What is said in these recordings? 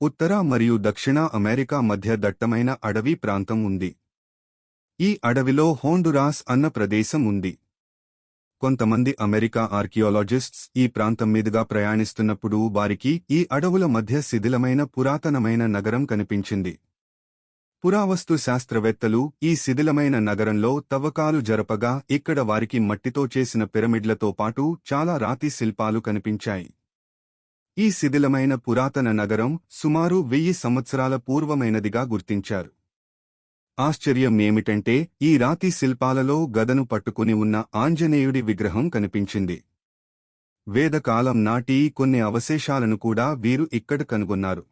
ఉత్తర మరియు దక్షిణ అమెరికా మధ్య దట్టమైన అడవి ప్రాంతం ఉంది. ఈ అడవిలో హోండురాస్ అన్న ప్రదేశం ఉంది. కొంతమంది అమెరికా ఆర్కియాలజిస్ట్స్ ఈ ప్రాంతం మీదుగా ప్రయాణిస్తున్నప్పుడు వారికి ఈ అడవుల మధ్య శిథిలమైన పురాతనమైన నగరం కనిపించింది. పురావస్తు శాస్త్రవేత్తలు ఈ శిథిలమైన నగరంలో తవ్వకాలు జరపగా ఇక్కడ వారికి మట్టితో చేసిన పిరమిడ్లతో పాటు చాలా రాతి శిల్పాలు కనిపించాయి. ఈ శిథిలమైన పురాతన నగరం సుమారు వెయ్యి సంవత్సరాల పూర్వమైనదిగా గుర్తించారు. ఆశ్చర్యం ఏమిటంటే ఈ రాతి శిల్పాలలో గదను పట్టుకుని ఉన్న ఆంజనేయుడి విగ్రహం కనిపించింది. వేదకాలం నాటి కొన్ని అవశేషాలను కూడా వీరు ఇక్కడ కనుగొన్నారు.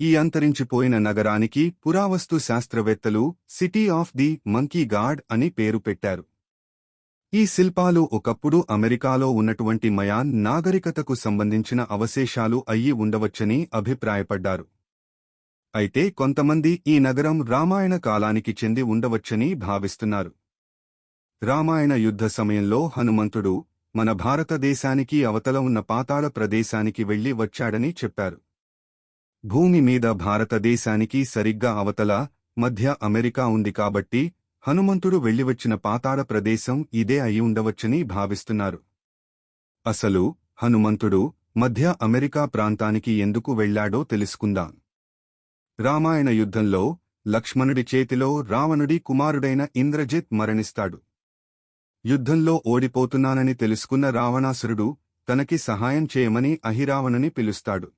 ఈ అంతరించిపోయిన నగరానికి పురావస్తు శాస్త్రవేత్తలు city of the monkey god అని పేరు పెట్టారు. ఈ శిల్పాలు ఒకప్పుడు అమెరికాలో ఉన్నటువంటి మయాన్ నాగరికతకు సంబంధించిన అవశేషాలు అయ్యి ఉండవచ్చని అభిప్రాయపడ్డారు. అయితే కొంతమంది ఈ నగరం రామాయణ కాలానికి చెంది ఉండవచ్చని భావిస్తున్నారు. రామాయణ యుద్ధ సమయంలో హనుమంతుడు మన భారతదేశానికి అవతల ఉన్న పాతాళ ప్రదేశానికి వెళ్ళి వచ్చాడని చెప్పారు. భూమి మీద భారతదేశానికి సరిగ్గా అవతల మధ్య అమెరికా ఉంది కాబట్టి హనుమంతుడు వెళ్ళివచ్చిన పాతాళ ప్రదేశం ఇదే అయి ఉండవచ్చని భావిస్తున్నారు. అసలు హనుమంతుడు మధ్య అమెరికా ప్రాంతానికి ఎందుకు వెళ్ళాడో తెలుసుకుందాం. రామాయణ యుద్ధంలో లక్ష్మణుడి చేతిలో రావణుడి కుమారుడైన ఇంద్రజిత్ మరణిస్తాడు. యుద్ధంలో ఓడిపోతున్నానని తెలుసుకున్న రావణాసురుడు తనకి సహాయం చేయమని అహిరావణుని పిలుస్తాడు.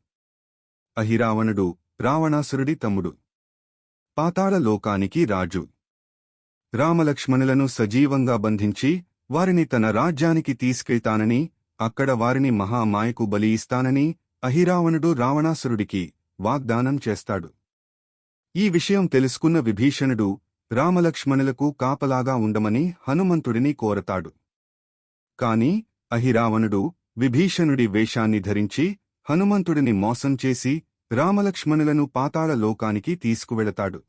అహిరావణుడు రావణాసురుడి తమ్ముడు. పాతాళ లోకానికి రాజు. రామలక్ష్మణులను సజీవంగా బంధించి వారిని తన రాజ్యానికి తీసుకెళ్తానని అక్కడ వారిని మహామాయకు బలి ఇస్తానని అహిరావణుడు రావణాసురుడికి వాగ్దానం చేస్తాడు. ఈ విషయం తెలుసుకున్న విభీషణుడు రామలక్ష్మణులకు కాపలాగా ఉండమని హనుమంతుడిని కోరతాడు. కాని అహిరావణుడు విభీషణుడి వేషాన్ని ధరించి హనుమంతుడిని మోసం చేసి రామలక్ష్మణులను పాతాళ లోకానికి తీసుకువెళతాడు.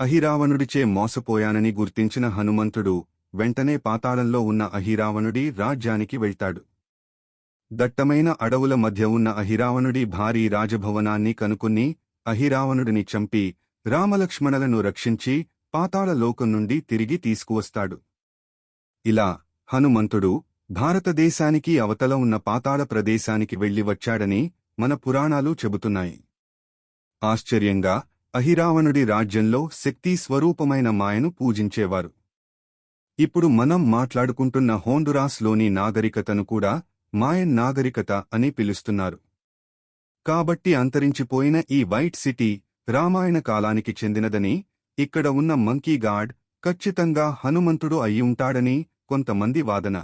అహిరావణుడిచే మోసపోయానని గుర్తించిన హనుమంతుడు వెంటనే పాతాళంలో ఉన్న అహిరావణుడి రాజ్యానికి వెళ్తాడు. దట్టమైన అడవుల మధ్య ఉన్న అహిరావణుడి భారీ రాజభవనాన్ని కనుక్కుని అహిరావణుడిని చంపి రామలక్ష్మణులను రక్షించి పాతాళలోకం నుండి తిరిగి తీసుకువస్తాడు. ఇలా హనుమంతుడు భారతదేశానికి అవతల ఉన్న పాతాళ ప్రదేశానికి వెళ్ళి వచ్చాడని మన పురాణాలు చెబుతున్నాయి. ఆశ్చర్యంగా అహిరావణుడి రాజ్యంలో శక్తి స్వరూపమైన మాయను పూజించేవారు. ఇప్పుడు మనం మాట్లాడుకుంటున్న హోండురాస్లోని నాగరికతను కూడా మాయన్ నాగరికత అని పిలుస్తున్నారు. కాబట్టి అంతరించిపోయిన ఈ వైట్ సిటీ రామాయణ కాలానికి చెందినదని ఇక్కడ ఉన్న మంకీ గాడ్ ఖచ్చితంగా హనుమంతుడు అయ్యుంటాడని కొంతమంది వాదన.